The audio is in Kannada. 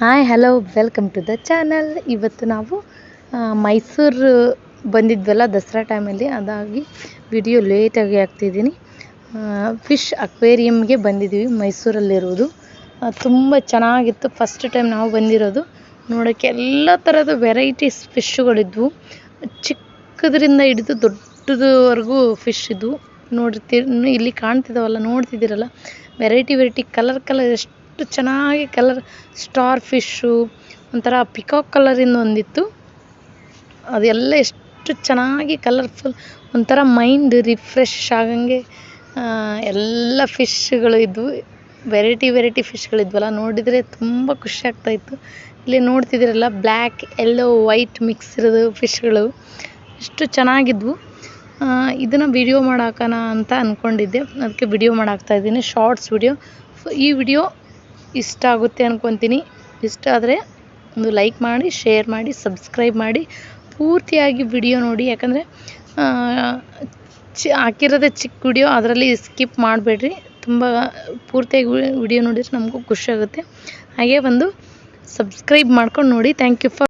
Hi hello welcome to the channel ಇವತ್ತು ನಾವು ಮೈಸೂರು ಬಂದಿದ್ವಲ್ಲ ದಸರಾ ಟೈಮಲ್ಲಿ ಅದಾಗಿ ವಿಡಿಯೋ ಲೇಟಾಗಿ ಹಾಕ್ತಿದ್ದೀನಿ. ಫಿಶ್ ಅಕ್ವೇರಿಯಮ್ಗೆ ಬಂದಿದ್ದೀವಿ ಮೈಸೂರಲ್ಲಿರೋದು. ತುಂಬ ಚೆನ್ನಾಗಿತ್ತು. ಫಸ್ಟ್ ಟೈಮ್ ನಾವು ಬಂದಿರೋದು. ನೋಡೋಕ್ಕೆ ಎಲ್ಲ ಥರದ ವೆರೈಟೀಸ್ ಫಿಶ್ಗಳಿದ್ವು ಚಿಕ್ಕದ್ರಿಂದ ಹಿಡಿದು ದೊಡ್ಡದವರೆಗೂ ಫಿಶ್ ಇದ್ವು. ನೋಡಿರ್ತೀರ ಇಲ್ಲಿ ಕಾಣ್ತಿದ್ದಾವಲ್ಲ ನೋಡ್ತಿದ್ದೀರಲ್ಲ? ವೆರೈಟಿ ವೆರೈಟಿ ಕಲರ್ ಕಲರ್ ಎಷ್ಟು ಚೆನ್ನಾಗಿ ಕಲರ್, ಸ್ಟಾರ್ ಫಿಶ್ಶು ಒಂಥರ ಪಿಕಾಕ್ ಕಲರಿಂದ ಒಂದಿತ್ತು. ಅದೆಲ್ಲ ಎಷ್ಟು ಚೆನ್ನಾಗಿ ಕಲರ್ಫುಲ್ ಒಂಥರ ಮೈಂಡ್ ರಿಫ್ರೆಶ್ ಆಗಂಗೆ ಎಲ್ಲ ಫಿಶ್ಗಳು ಇದ್ವು. ವೆರೈಟಿ ವೆರೈಟಿ ಫಿಶ್ಗಳಿದ್ವಲ್ಲ ನೋಡಿದರೆ ತುಂಬ ಖುಷಿ ಆಗ್ತಾಯಿತ್ತು ಇಲ್ಲಿ ನೋಡ್ತಿದ್ದೀರಲ್ಲ ಬ್ಲ್ಯಾಕ್ ಎಲ್ಲೋ ವೈಟ್ ಮಿಕ್ಸ್ ಇರೋದು ಫಿಶ್ಗಳು. ಎಷ್ಟು ಚೆನ್ನಾಗಿದ್ವು. ಇದನ್ನು ವಿಡಿಯೋ ಮಾಡಾಕನ ಅಂತ ಅಂದ್ಕೊಂಡಿದ್ದೆ ಅದಕ್ಕೆ ವಿಡಿಯೋ ಮಾಡಾಕ್ತಾ ಇದ್ದೀನಿ. ಶಾರ್ಟ್ಸ್ ವಿಡಿಯೋ ಈ ವಿಡಿಯೋ ಇಷ್ಟ ಆಗುತ್ತೆ ಅಂದ್ಕೊತೀನಿ ಇಷ್ಟ ಆದರೆ ಒಂದು ಲೈಕ್ ಮಾಡಿ ಶೇರ್ ಮಾಡಿ ಸಬ್ಸ್ಕ್ರೈಬ್ ಮಾಡಿ. ಪೂರ್ತಿಯಾಗಿ ವಿಡಿಯೋ ನೋಡಿ. ಯಾಕಂದರೆ ಚಿ, ಹಾಕಿರೋದೇ ಚಿಕ್ಕ ವಿಡಿಯೋ ಅದರಲ್ಲಿ ಸ್ಕಿಪ್ ಮಾಡಬೇಡ್ರಿ. ತುಂಬ ಪೂರ್ತಿಯಾಗಿ ವಿಡಿಯೋ ನೋಡಿದ್ರೆ ನಮಗೂ ಖುಷಿಯಾಗುತ್ತೆ ಹಾಗೇ ಒಂದು ಸಬ್ಸ್ಕ್ರೈಬ್ ಮಾಡ್ಕೊಂಡು ನೋಡಿ. Thank you for